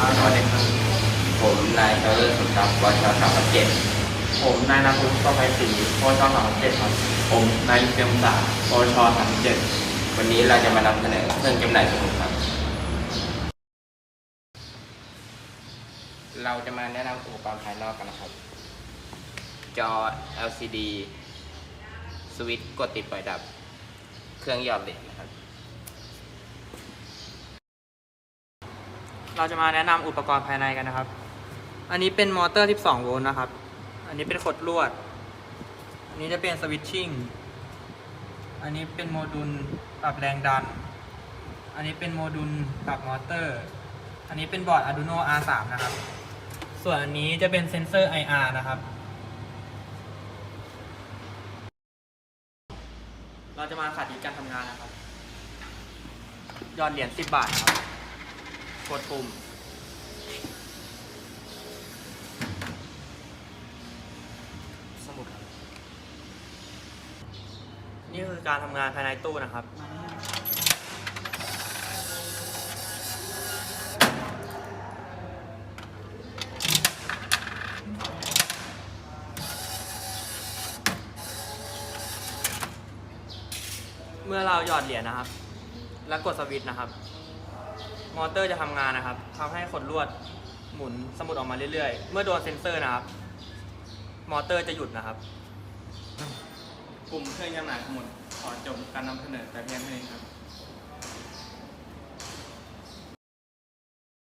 ครับสวัสดีครับผมนายชาวเลิศสุนทรวชสามเจ็ดผมนายนภูมิก็ไปสีโอชสามเจ็ดครับ ผมนายเตรียมสาโอชสามเจ็ดวันนี้เราจะมานำเสนอเครื่องจำหน่ายสมุดครับ เราจะมาแนะนำอุปกรณ์ภายนอกกันนะครับ จอ LCD สวิตช์กดติดปล่อยดับ เครื่องหยอดเหรียญนะครับ เราจะมาแนะนำอุปกรณ์ภายในกันนะครับ อันนี้เป็นมอเตอร์ 12 โวลต์นะครับ อันนี้เป็นขดลวด อันนี้จะเป็นสวิตชิ่ง อันนี้เป็นโมดูลปรับแรงดัน อันนี้เป็นโมดูลปรับมอเตอร์ อันนี้เป็นบอร์ด Arduino R3 นะครับ ส่วนอันนี้จะเป็นเซนเซอร์ IR นะครับ เราจะมาสาธิตการทำงานนะครับ ยอดเหรียญ 10 บาทครับ กดปุ่ม สมุดครับ นี่คือการทำงานภายในตู้นะครับ เมื่อเราหยอดเหรียญนะครับ แล้วกดสวิตช์นะครับ มอเตอร์จะทำงานนะครับทำให้ขดลวดหมุนสมุดออกมาเรื่อยๆ เมื่อโดนเซ็นเซอร์นะครับ มอเตอร์จะหยุดนะครับ กลุ่มเครื่องจำหน่ายสมุดขอจบการนำเสนอแต่เพียงเท่านี้ครับ